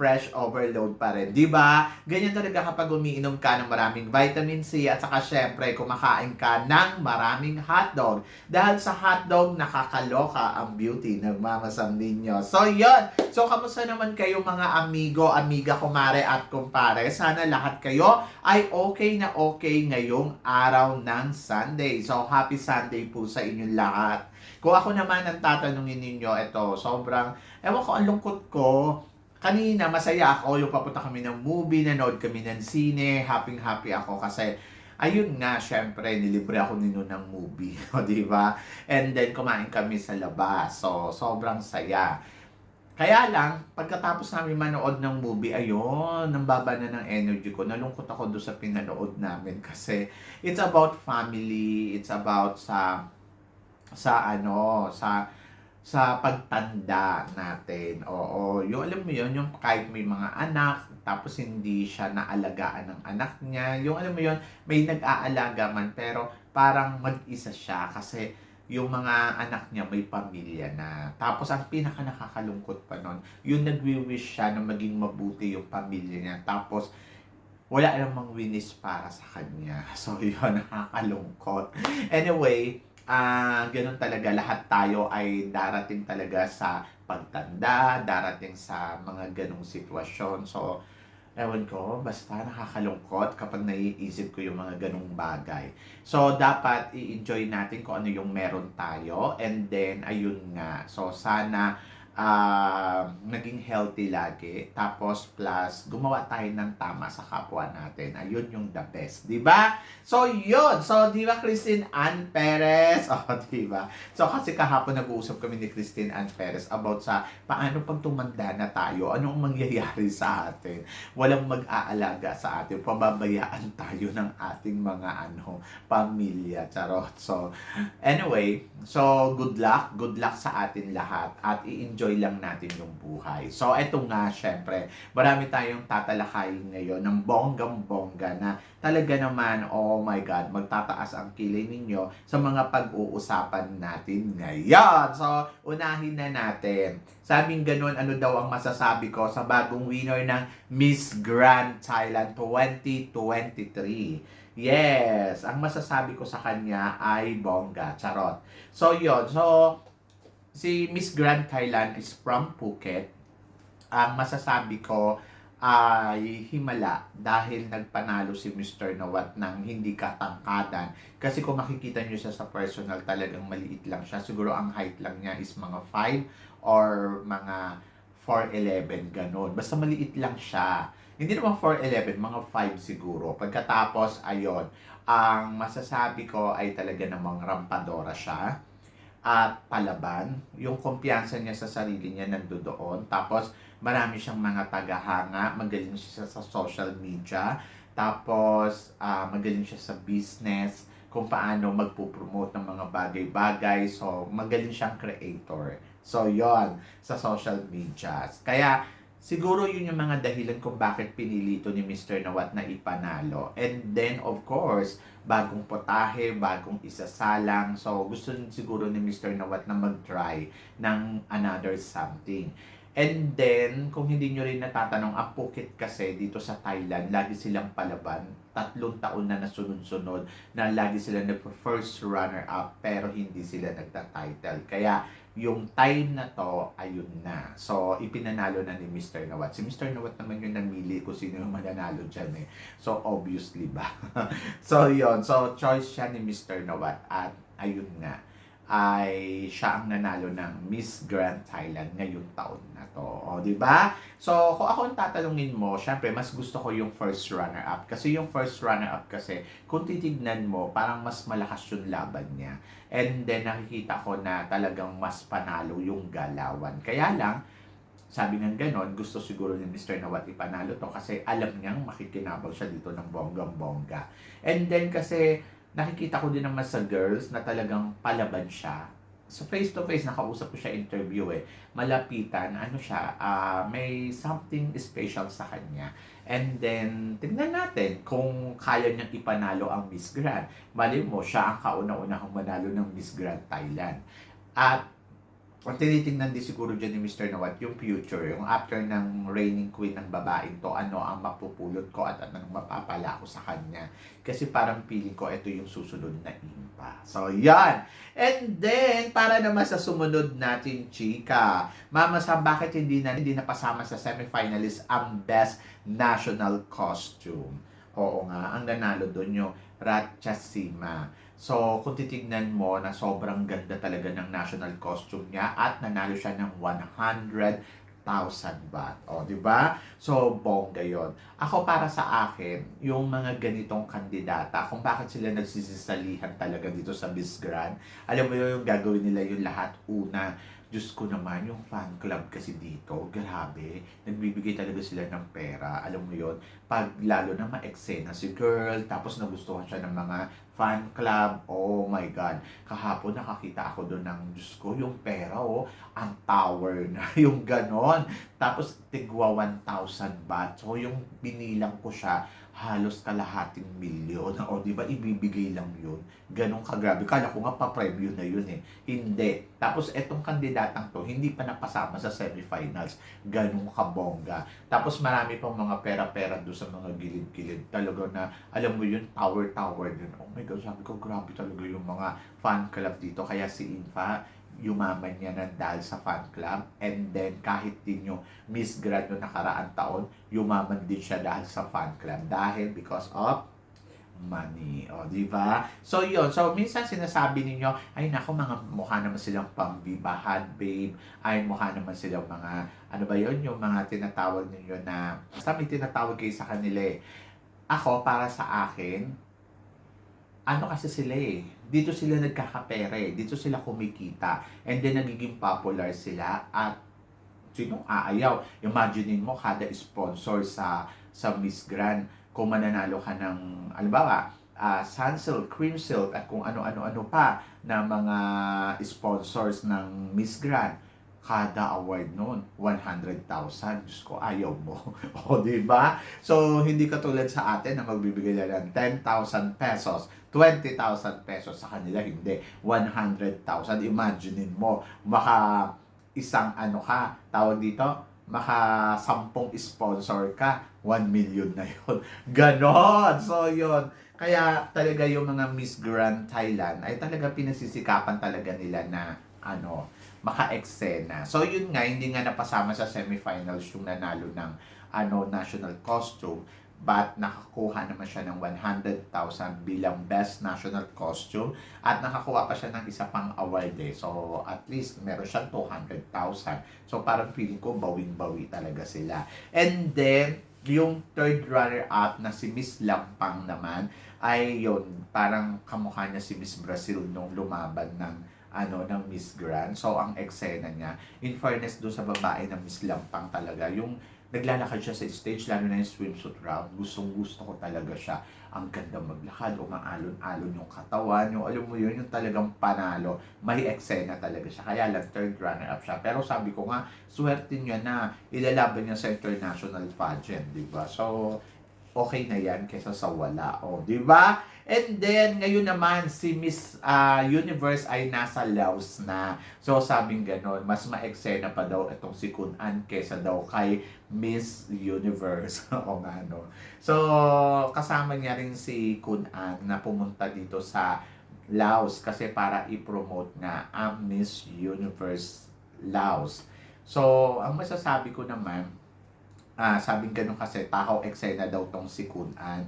fresh overload pa rin. Di ba? Ganyan talaga kapag umiinom ka ng maraming vitamin C at saka syempre kumakain ka ng maraming hotdog. Dahil sa hotdog, nakakaloka ang beauty ng Mama Sam ninyo. So, yun. So, kamusta naman kayo mga amigo, amiga, kumare at kumpare? Sana lahat kayo ay okay na okay ngayong araw ng Sunday. So, happy Sunday po sa inyong lahat. Kung ako naman ang tatanungin ninyo, ito, sobrang, ewan ko, ang lungkot ko, kanina masaya ako yung papunta kami ng movie, nanood kami ng sine, happy happy ako kasi ayun nga, syempre, nilibre ako nino ng movie, di ba? And then, kumain kami sa labas. So, sobrang saya. Kaya lang, pagkatapos namin manood ng movie, ayun, nambaba na ng energy ko. Nalungkot ako doon sa pinanood namin kasi it's about family, it's about sa sa ano, sa sa pagtanda natin. Oo, yung alam mo yun, yung kahit may mga anak, tapos hindi siya naalagaan ng anak niya. Yung alam mo yun, may nag-aalaga man, pero parang mag-isa siya kasi yung mga anak niya may pamilya na. Tapos ang pinaka nakakalungkot pa nun, yung nagwi-wish siya na maging mabuti yung pamilya niya. Tapos wala namang winis para sa kanya. So yun, nakakalungkot. Anyway, ah ganun talaga lahat tayo ay darating talaga sa pagtanda, darating sa mga ganong sitwasyon. So, ewan ko, basta nakakalungkot kapag naiisip ko yung mga ganong bagay. So, dapat i-enjoy natin kung ano yung meron tayo. And then, ayun nga. So, sana ah naging healthy lagi. Tapos plus gumawa tayo ng tama sa kapwa natin. Ayun yung the best, 'di ba? So yun. So 'di ba Christine Ann Perez? Oh, 'di ba? So kasi kahapon nag-uusap kami ni Christine Ann Perez about sa paano pag tumanda na tayo, anong mangyayari sa atin. Walang mag-aalaga sa atin. Pababayaan tayo ng ating mga ano, pamilya. Charot. So anyway, so good luck. Good luck sa atin lahat at i-enjoy lang natin yung buhay. So, eto nga, syempre, marami tayong tatalakayin ngayon ng bonggang-bongga na talaga naman, oh my God, magtataas ang kilay ninyo sa mga pag-uusapan natin ngayon. So, unahin na natin. Sabing ganun, ano daw ang masasabi ko sa bagong winner ng Miss Grand Thailand 2023. Yes, ang masasabi ko sa kanya ay bongga, charot. So, yon So, si Miss Grand Thailand is from Phuket. Ang masasabi ko ay himala dahil nagpanalo si Mr. Nawat ng hindi katangkadan. Kasi kung makikita nyo siya sa personal, talagang maliit lang siya. Siguro ang height lang niya is mga 5 or mga 4'11, ganun. Basta maliit lang siya. Hindi naman 4'11, mga 5 siguro. Pagkatapos, ayon ang masasabi ko ay talaga namang rampadora siya at palaban. Yung kumpiyansa niya sa sarili niya nandoon. Tapos, marami siyang mga tagahanga. Magaling siya sa social media. Tapos, ah, magaling siya sa business. Kung paano magpo-promote ng mga bagay-bagay. So, magaling siyang creator. So, yon sa social media. Kaya, siguro yun yung mga dahilan kung bakit pinili ito ni Mr. Nawat na ipanalo. And then, of course, bagong potahe, bagong isasalang. So, gusto siguro ni Mr. Nawat na mag-try ng another something. And then, kung hindi nyo rin natatanong, ang Phuket kasi dito sa Thailand, lagi silang palaban. Tatlong taon na nasunod-sunod na lagi sila nag-first runner-up pero hindi sila nagta-title. Kaya, yung time na to, ayun na. So, ipinanalo na ni Mr. Nawat. Si Mr. Nawat naman yung namili kung sino yung mananalo dyan eh. So, obviously ba? so, yon So, choice siya ni Mr. Nawat. At, ayun nga ay siya ang nanalo ng Miss Grand Thailand ngayong taon na to. O, di ba? So, kung ako ang tatanungin mo, syempre, mas gusto ko yung first runner-up. Kasi yung first runner-up kasi, kung titignan mo, parang mas malakas yung laban niya. And then, nakikita ko na talagang mas panalo yung galawan. Kaya lang, sabi ng ganon, gusto siguro ni Mr. Nawat ipanalo to kasi alam niyang makikinabang siya dito ng bonggang-bongga. And then kasi nakikita ko din naman sa girls na talagang palaban siya. So face to face, nakausap ko siya interview eh. Malapitan, ano siya, ah, may something special sa kanya. And then, tingnan natin kung kaya niyang ipanalo ang Miss Grand. Mali mo, siya ang kauna-unahang manalo ng Miss Grand Thailand. At ang tinitingnan din siguro dyan ni Mr. Nawat, yung future, yung after ng reigning queen ng babaeng to, ano ang mapupulot ko at anong mapapala ko sa kanya. Kasi parang feeling ko, ito yung susunod na impa. So, yan! And then, para naman sa sumunod natin, chika, Mama Sam, bakit hindi na, hindi napasama sa semifinalist ang Best National Costume? Oo nga, ang nanalo doon yung Ratchasima. So, kung titignan mo na sobrang ganda talaga ng national costume niya at nanalo siya ng 100,000 baht. O, di ba? So, bongga yon. Ako para sa akin, yung mga ganitong kandidata, kung bakit sila nagsisisalihan talaga dito sa Miss Grand, alam mo yun, yung gagawin nila yung lahat una, Diyos ko naman, yung fan club kasi dito, grabe, nagbibigay talaga sila ng pera. Alam mo yon pag lalo na ma-eksena si girl, tapos nagustuhan siya ng mga fan club, oh my God. Kahapon nakakita ako doon ng, Diyos ko, yung pera, oh, ang tower na, yung ganon. Tapos tigwa 1,000 baht. So yung binilang ko siya, halos kalahating milyon. O, di ba, ibibigay lang yun. Ganon kagrabe. Kala ko nga pa-preview na yun eh. Hindi. Tapos, etong kandidatang to, hindi pa napasama sa semifinals. Ganon kabongga. Tapos, marami pang mga pera-pera doon sa mga gilid-gilid. Talaga na, alam mo yun, tower-tower din. Oh my God, sabi ko, grabe talaga yung mga fan club dito. Kaya si Infa, yumaman niya ng dahil sa fan club and then kahit din yung Miss Grand noong nakaraang taon, yumaman din siya dahil sa fan club dahil because of money. O, di ba? So, yun. So, minsan sinasabi ninyo, ay nako, mga mukha naman silang pambibahan, babe. Ay, mukha naman silang mga, ano ba yun? Yung mga tinatawag ninyo na, basta may tinatawag kayo sa kanila eh. Ako, para sa akin, ano kasi sila eh, dito sila nagkakapera eh, dito sila kumikita, and then nagiging popular sila at sinong aayaw? Imaginein mo kada sponsor sa sa Miss Grand, kung mananalo ka ng, alimbawa, uh, Sunsilk, Cream Silk, at kung ano-ano-ano pa na mga sponsors ng Miss Grand, kada award noon, 100,000. Diyos ko, ayaw mo. o, di ba? So, hindi katulad sa atin na magbibigay lang ng 10,000 pesos, 20,000 pesos sa kanila, hindi. 100,000. Imaginein mo, maka isang ano ka, tawag dito, maka sampung sponsor ka, 1 million na yon Ganon! So, yon Kaya talaga yung mga Miss Grand Thailand ay talaga pinasisikapan talaga nila na ano, maka-eksena. So yun nga, hindi nga napasama sa semifinals yung nanalo ng ano, national costume but nakakuha naman siya ng 100,000 bilang best national costume at nakakuha pa siya ng isa pang award eh. So at least meron siyang 200,000. So parang feeling ko bawing-bawi talaga sila. And then yung third runner-up na si Miss Lampang naman ay yun, parang kamukha niya si Miss Brazil nung lumaban ng ano ng Miss Grand. So ang eksena niya, in fairness do sa babae na Miss Lampang talaga, yung naglalakad siya sa stage, lalo na yung swimsuit round, gustong gusto ko talaga siya. Ang ganda maglakad, umaalon-alon yung katawan, yung alam mo yun, yung talagang panalo. May eksena talaga siya. Kaya lang third runner-up siya. Pero sabi ko nga, swerte niya na ilalaban niya sa international pageant, di ba? So, okay na yan kaysa sa wala. O, di ba? And then, ngayon naman, si Miss uh, Universe ay nasa Laos na. So, sabing ganon, mas ma-eksena pa daw itong si Kun An kesa daw kay Miss Universe. o nga, no? So, kasama niya rin si Kun An na pumunta dito sa Laos kasi para i-promote nga ang Miss Universe Laos. So, ang masasabi ko naman, ah, sabing ganun kasi, takaw eksena daw tong si Kun An.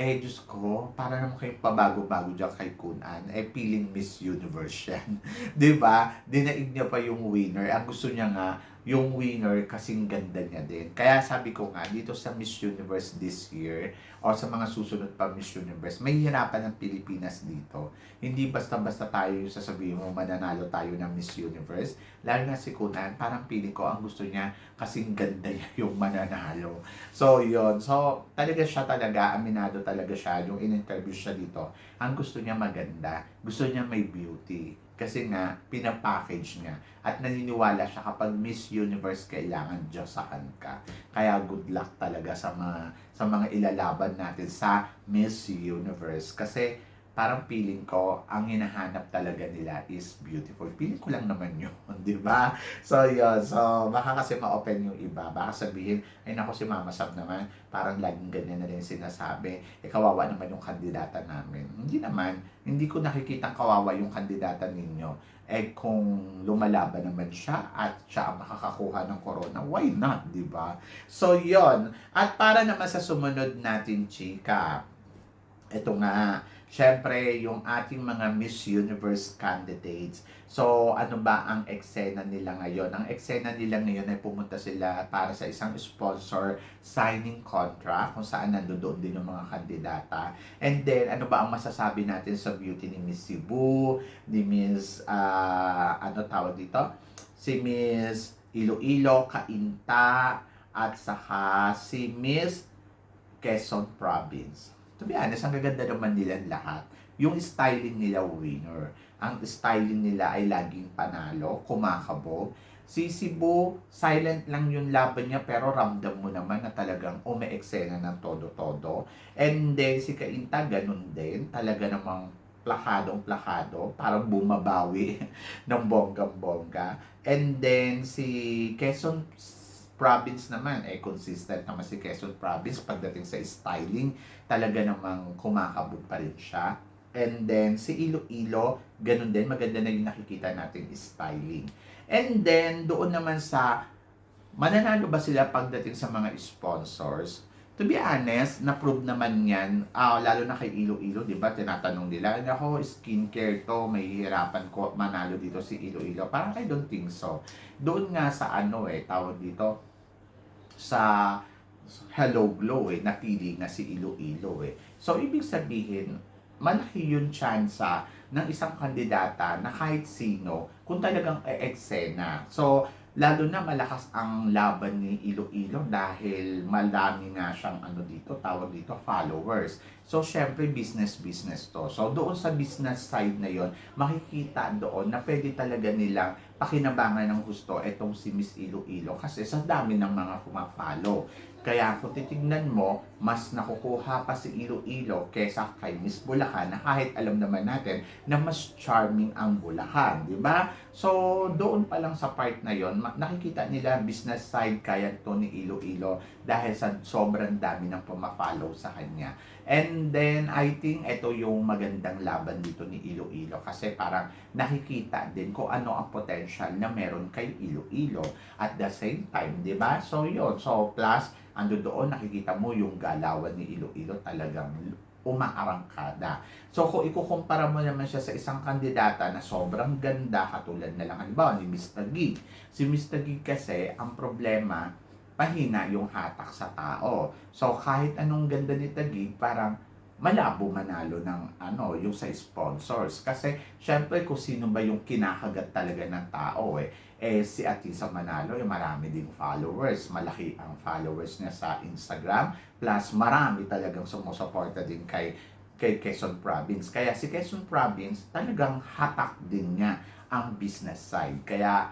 Eh, Diyos ko, para naman kayo pabago-bago dyan kay Kunan, eh, feeling Miss Universe yan. ba? Dinaig niya pa yung winner. Ang gusto niya nga, yung winner kasing ganda niya din. Kaya sabi ko nga, dito sa Miss Universe this year, o sa mga susunod pa Miss Universe, may hirapan ng Pilipinas dito. Hindi basta-basta tayo yung sasabihin mo, mananalo tayo ng Miss Universe. Lalo na si Kunan, parang feeling ko, ang gusto niya, kasing ganda niya yung mananalo. So, yon So, talaga siya talaga, aminado talaga siya, yung in-interview siya dito. Ang gusto niya maganda, gusto niya may beauty. Kasi nga, pinapackage niya. At naniniwala siya kapag Miss Universe, kailangan Diyosahan ka. Kaya good luck talaga sa mga, sa mga ilalaban natin sa Miss Universe. Kasi parang feeling ko, ang hinahanap talaga nila is beautiful. Feeling ko lang naman yun, di ba? So, yun. So, baka kasi ma-open yung iba. Baka sabihin, ay nako si Mama Sab naman, parang laging ganyan na rin sinasabi. Eh, kawawa naman yung kandidata namin. Hindi naman. Hindi ko nakikita kawawa yung kandidata ninyo. Eh, kung lumalaban naman siya at siya ang makakakuha ng corona, why not, di ba? So, yon At para naman sa sumunod natin, chika, ito nga, syempre, yung ating mga Miss Universe candidates. So, ano ba ang eksena nila ngayon? Ang eksena nila ngayon ay pumunta sila para sa isang sponsor signing contract kung saan nandoon din yung mga kandidata. And then, ano ba ang masasabi natin sa beauty ni Miss Cebu, ni Miss, ah, ano tawag dito? Si Miss Iloilo, Kainta, at saka si Miss Quezon Province. To be honest, ang gaganda naman nila lahat. Yung styling nila winner. Ang styling nila ay laging panalo, kumakabog. Si Cebu, silent lang yung laban niya pero ramdam mo naman na talagang umeeksena ng todo-todo. And then si Kainta, ganun din. Talaga namang plakadong plakado, parang bumabawi ng bonggang-bongga. And then si Quezon province naman, eh consistent naman si Quezon province pagdating sa styling, talaga namang kumakabog pa rin siya. And then si Iloilo, ganun din, maganda na yung nakikita natin styling. And then doon naman sa mananalo ba sila pagdating sa mga sponsors? To be honest, na-prove naman yan, ah, lalo na kay Iloilo, di ba? Tinatanong nila, ako, skincare to, may hirapan ko manalo dito si Iloilo. Parang I don't think so. Doon nga sa ano eh, tawag dito, sa Hello Glow eh, napili na si Iloilo eh. So, ibig sabihin, malaki yung tsansa ng isang kandidata na kahit sino kung talagang e-eksena. So, lalo na malakas ang laban ni Iloilo dahil malami nga siyang ano dito, tawag dito, followers. So, syempre, business-business to. So, doon sa business side na yon makikita doon na pwede talaga nilang pakinabangan ng gusto itong si Miss Iloilo kasi sa dami ng mga pumapalo. Kaya kung titignan mo, mas nakukuha pa si Iloilo kesa kay Miss Bulacan na kahit alam naman natin na mas charming ang Bulacan, di ba? So, doon pa lang sa part na yon nakikita nila business side kaya to ni Iloilo dahil sa sobrang dami ng pumapollow sa kanya. And then, I think ito yung magandang laban dito ni Iloilo kasi parang nakikita din kung ano ang potential na meron kay Iloilo at the same time, di ba? So, yun. So, plus, ando doon, nakikita mo yung galawan ni Iloilo talagang umaarangkada. So kung ikukumpara mo naman siya sa isang kandidata na sobrang ganda, katulad na lang halimbawa ni Mr. Gig. Si Mr. Gig kasi, ang problema, mahina yung hatak sa tao. So kahit anong ganda ni Tagig, parang malabo manalo ng ano, yung sa sponsors. Kasi, syempre, kung sino ba yung kinakagat talaga ng tao eh. Eh, si Atisa Manalo, yung marami ding followers. Malaki ang followers niya sa Instagram. Plus, marami talagang sumusuporta din kay kay Quezon Province. Kaya si Quezon Province, talagang hatak din niya ang business side. Kaya,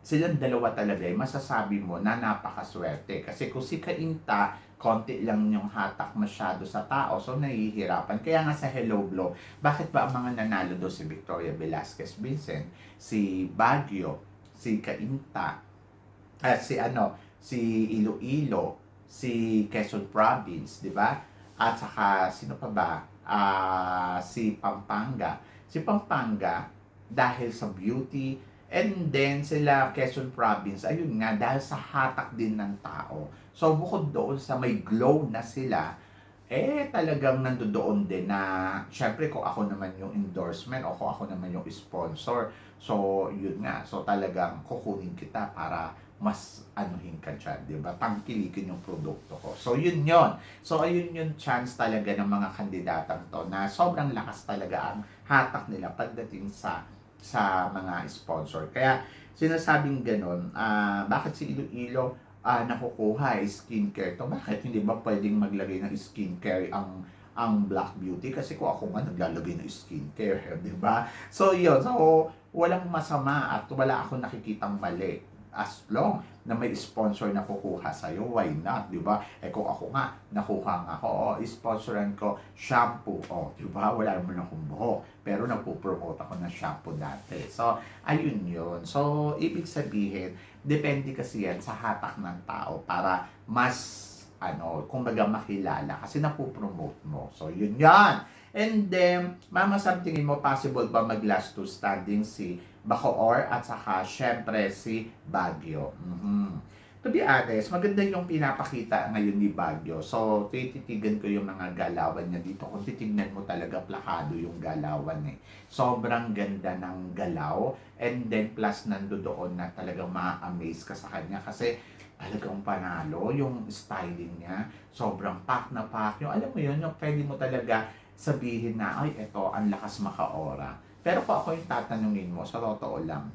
silang dalawa talaga, masasabi mo na napakaswerte. Kasi kung si Kainta, konti lang yung hatak masyado sa tao, so nahihirapan. Kaya nga sa Hello Glow, bakit ba ang mga nanalo do si Victoria Velasquez Vincent, si Baguio, si Kainta, at si ano, si Iloilo, si Quezon Province, di ba? At saka, sino pa ba? Ah, si Pampanga. Si Pampanga, dahil sa beauty, And then sila Quezon Province, ayun nga, dahil sa hatak din ng tao. So bukod doon sa may glow na sila, eh talagang nandoon din na syempre kung ako naman yung endorsement o kung ako naman yung sponsor so yun nga so talagang kukunin kita para mas anuhin ka dyan, di ba? Tangkilikin yung produkto ko. So, yun yon So, ayun yung chance talaga ng mga kandidatang to na sobrang lakas talaga ang hatak nila pagdating sa sa mga sponsor. Kaya, sinasabing ganun, ah bakit si Iloilo ah nakukuha skincare to? Bakit hindi ba pwedeng maglagay ng skincare ang ang Black Beauty kasi kung ako nga naglalagay ng skincare, di ba? So yun, so walang masama at wala akong nakikitang mali as long na may sponsor na kukuha sa'yo, why not, di ba? Eh kung ako nga, nakuha nga ako, oh, sponsoran ko shampoo, oh, di ba? Wala naman akong buhok, pero nagpo-promote ako ng shampoo dati. So, ayun yun. So, ibig sabihin, depende kasi yan sa hatak ng tao para mas ano, kumbaga makilala kasi napopromote mo. So, yun yan. And then, Mama tingin mo possible ba mag last two standing si Bacoor at saka syempre si Baguio? Mhm. To be honest, maganda yung pinapakita ngayon ni Baguio. So, tititigan ko yung mga galawan niya dito. Kung titignan mo talaga, plakado yung galawan eh. Sobrang ganda ng galaw. And then, plus nando doon na talagang ma-amaze ka sa kanya. Kasi, talagang panalo yung styling niya. Sobrang pack na pack. Yung alam mo yun, yung pwede mo talaga sabihin na, ay, eto, ang lakas makaora. Pero kung ako yung tatanungin mo, sa totoo lang,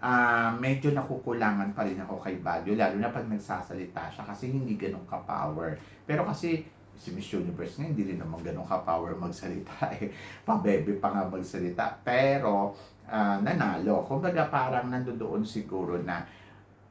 ah medyo nakukulangan pa rin ako kay Baguio, lalo na pag nagsasalita siya kasi hindi ganun ka-power. Pero kasi si Miss Universe nga, hindi rin naman ganun ka-power magsalita eh. Pabebe pa nga magsalita. Pero, ah, nanalo. Kumbaga parang nandoon siguro na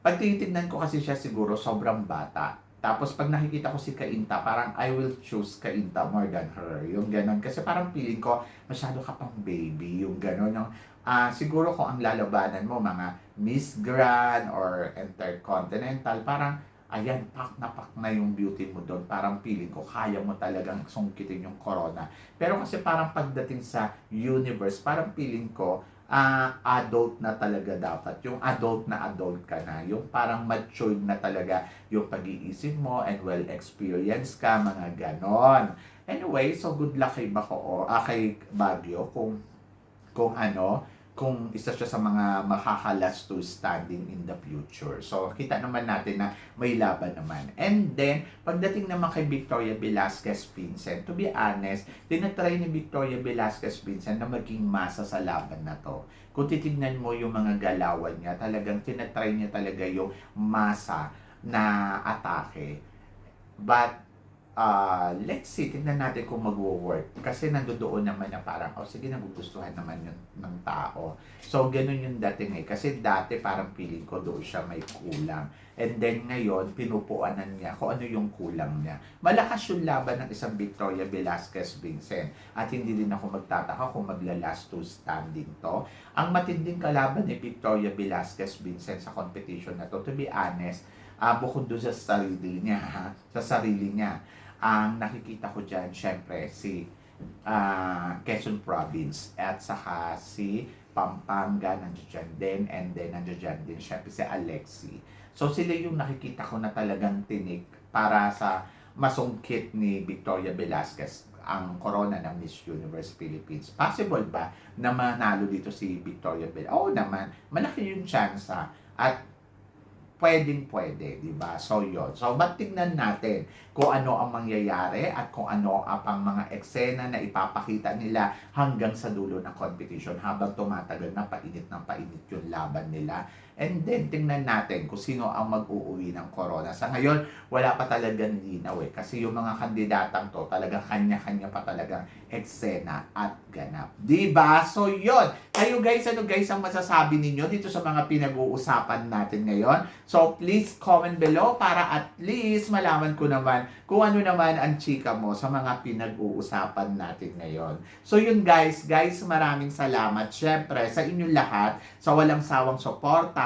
pag ko kasi siya siguro sobrang bata. Tapos pag nakikita ko si Kainta, parang I will choose Kainta more than her. Yung ganon. Kasi parang feeling ko, masyado ka pang baby. Yung ganon. Yung, ah siguro kung ang lalabanan mo, mga Miss Grand or Intercontinental, parang ayan, pak na pak na yung beauty mo doon. Parang feeling ko, kaya mo talagang sungkitin yung corona. Pero kasi parang pagdating sa universe, parang feeling ko, ah adult na talaga dapat. Yung adult na adult ka na. Yung parang matured na talaga yung pag-iisip mo and well experienced ka, mga ganon. Anyway, so good luck kay Bako, ah, kay Baguio kung kung ano, kung isa siya sa mga makakalas to standing in the future. So, kita naman natin na may laban naman. And then, pagdating naman kay Victoria Velasquez Vincent, to be honest, tinatry ni Victoria Velasquez Vincent na maging masa sa laban na to. Kung titignan mo yung mga galawan niya, talagang tinatry niya talaga yung masa na atake. But, uh, let's see, tignan natin kung magwo-work. Kasi nandoon naman na parang, oh sige, nagugustuhan naman yun ng tao. So, ganun yung dating eh. Kasi dati parang feeling ko doon siya may kulang. And then ngayon, pinupuanan niya kung ano yung kulang niya. Malakas yung laban ng isang Victoria Velasquez Vincent. At hindi din ako magtataka kung magla-last two standing to. Ang matinding kalaban ni Victoria Velasquez Vincent sa competition na to, to be honest, uh, bukod doon sa sarili niya, ha? sa sarili niya, ang nakikita ko dyan, syempre, si uh, Quezon Province at saka si Pampanga nandiyan din and then nandiyan din syempre si Alexi. So sila yung nakikita ko na talagang tinik para sa masungkit ni Victoria Velasquez ang corona ng Miss Universe Philippines. Possible ba na manalo dito si Victoria Velasquez? Oo naman, malaki yung chance ha. At pwedeng pwede, di ba? So, yon So, ba't tignan natin kung ano ang mangyayari at kung ano ang pang mga eksena na ipapakita nila hanggang sa dulo ng competition habang tumatagal na painit ng painit yung laban nila. And then, tingnan natin kung sino ang mag-uuwi ng corona. Sa ngayon, wala pa talagang linaw eh. Kasi yung mga kandidatang to, talagang kanya-kanya pa talagang eksena at ganap. Diba? So, yon Kayo guys, ano guys ang masasabi ninyo dito sa mga pinag-uusapan natin ngayon? So, please comment below para at least malaman ko naman kung ano naman ang chika mo sa mga pinag-uusapan natin ngayon. So, yun guys. Guys, maraming salamat. Siyempre, sa inyong lahat, sa walang sawang suporta